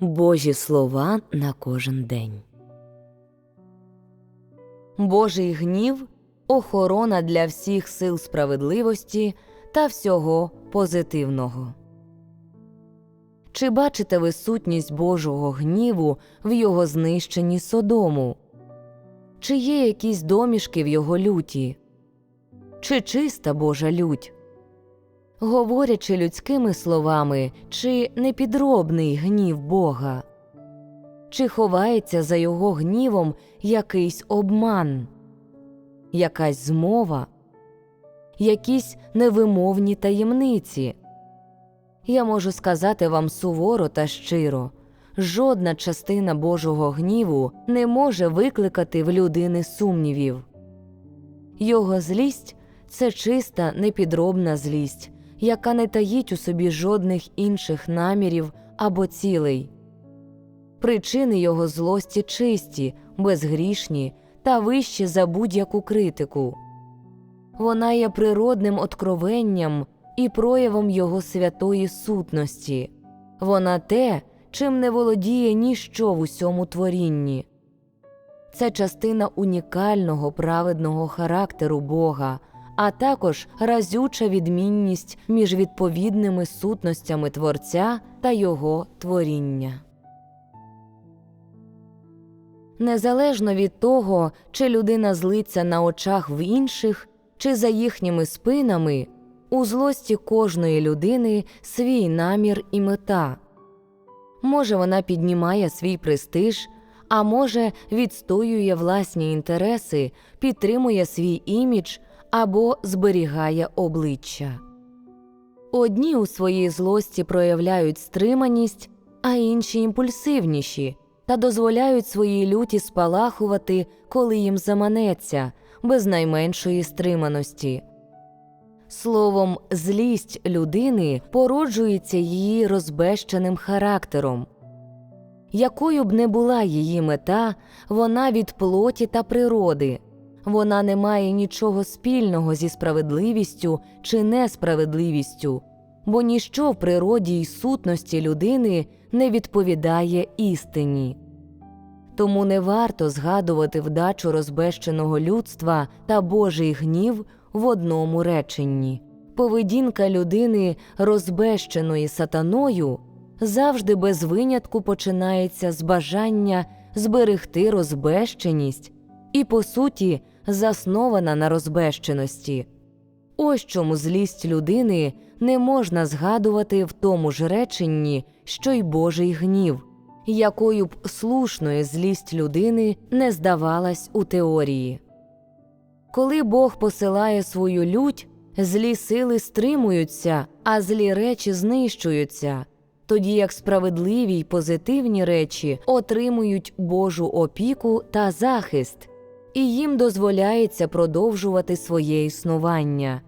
Божі слова на кожен день. Божий гнів охорона для всіх сил справедливості та всього позитивного. Чи бачите ви сутність Божого гніву в його знищенні Содому? Чи є якісь домішки в його люті? Чи чиста Божа лють? Говорячи людськими словами, чи непідробний гнів Бога? Чи ховається за його гнівом якийсь обман, якась змова, якісь невимовні таємниці? Я можу сказати вам суворо та щиро жодна частина Божого гніву не може викликати в людини сумнівів. Його злість це чиста непідробна злість, яка не таїть у собі жодних інших намірів або цілей. Причини його злості чисті, безгрішні та вищі за будь-яку критику. Вона є природним откровенням і проявом його святої сутності. Вона те, чим не володіє ніщо в усьому творінні. Це частина унікального праведного характеру Бога, а також разюча відмінність між відповідними сутностями Творця та Його творіння. Незалежно від того, чи людина злиться на очах в інших, чи за їхніми спинами, у злості кожної людини свій намір і мета. Може, вона піднімає свій престиж, а може, відстоює власні інтереси, підтримує свій імідж або зберігає обличчя. Одні у своїй злості проявляють стриманість, а інші імпульсивніші та дозволяють своїй люті спалахувати, коли їм заманеться, без найменшої стриманості. Словом, злість людини породжується її розбещеним характером. Якою б не була її мета, вона від плоті та природи, вона не має нічого спільного зі справедливістю чи несправедливістю, бо ніщо в природі й сутності людини не відповідає істині. Тому не варто згадувати вдачу розбещеного людства та Божий гнів в одному реченні. Поведінка людини, розбещеної сатаною, завжди без винятку починається з бажання зберегти розбещеність і, по суті, заснована на розбещеності. Ось чому злість людини не можна згадувати в тому ж реченні, що й Божий гнів, якою б слушною злість людини не здавалась у теорії. Коли Бог посилає свою лють, злі сили стримуються, а злі речі знищуються, тоді як справедливі й позитивні речі отримують Божу опіку та захист, і їм дозволяється продовжувати своє існування.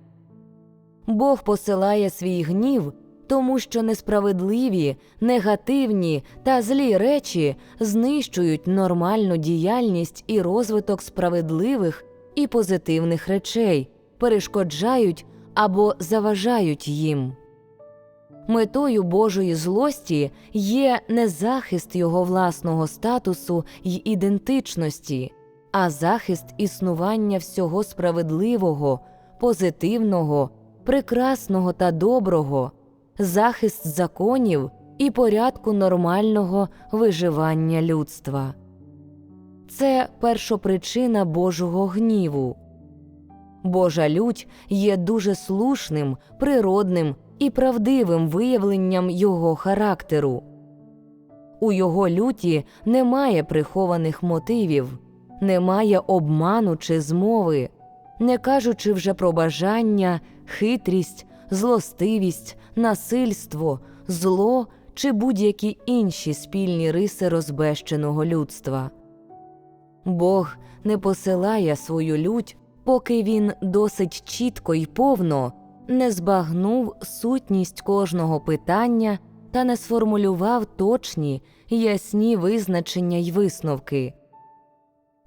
Бог посилає свій гнів, тому що несправедливі, негативні та злі речі знищують нормальну діяльність і розвиток справедливих і позитивних речей, перешкоджають або заважають їм. Метою Божої злості є не захист його власного статусу й ідентичності, а захист існування всього справедливого, позитивного, прекрасного та доброго, захист законів і порядку нормального виживання людства. Це першопричина Божого гніву. Божа лють є дуже слушним, природним і правдивим виявленням його характеру. У його люті немає прихованих мотивів, немає обману чи змови, не кажучи вже про бажання, хитрість, злостивість, насильство, зло чи будь-які інші спільні риси розбещеного людства. Бог не посилає свою лють, поки він досить чітко й повно не збагнув сутність кожного питання та не сформулював точні ясні визначення й висновки.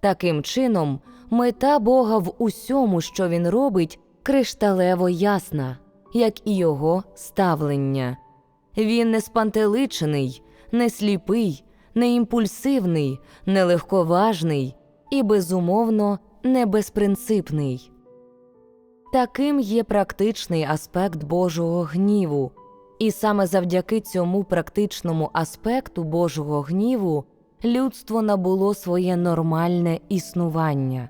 Таким чином, мета Бога в усьому, що він робить, кришталево ясна, як і його ставлення. Він не спантеличений, не сліпий, не імпульсивний, не легковажний і, безумовно, не безпринципний. Таким є практичний аспект Божого гніву, і саме завдяки цьому практичному аспекту Божого гніву людство набуло своє нормальне існування.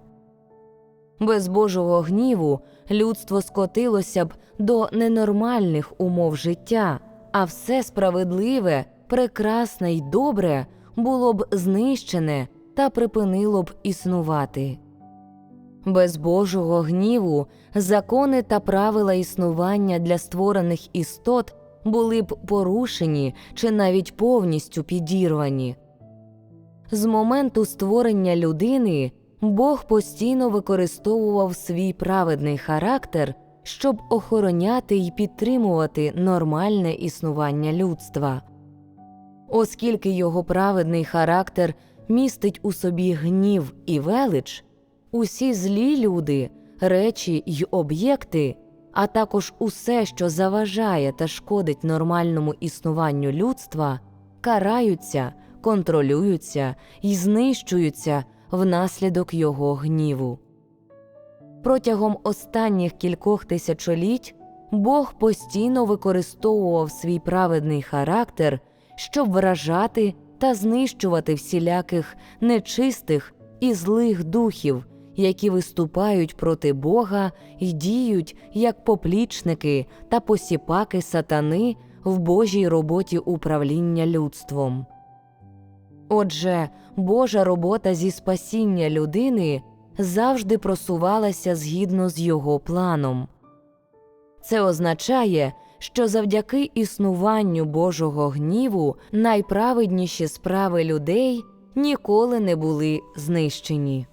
Без Божого гніву людство скотилося б до ненормальних умов життя, а все справедливе, прекрасне й добре було б знищене та припинило б існувати. Без Божого гніву закони та правила існування для створених істот були б порушені чи навіть повністю підірвані. З моменту створення людини Бог постійно використовував свій праведний характер, щоб охороняти й підтримувати нормальне існування людства. Оскільки його праведний характер містить у собі гнів і велич, усі злі люди, речі й об'єкти, а також усе, що заважає та шкодить нормальному існуванню людства, караються, контролюються і знищуються внаслідок його гніву. Протягом останніх кількох тисячоліть Бог постійно використовував свій праведний характер, щоб вражати та знищувати всіляких нечистих і злих духів, які виступають проти Бога і діють як поплічники та посіпаки сатани в Божій роботі управління людством. Отже, Божа робота зі спасіння людини завжди просувалася згідно з його планом. Це означає, що завдяки існуванню Божого гніву найправедніші справи людей ніколи не були знищені.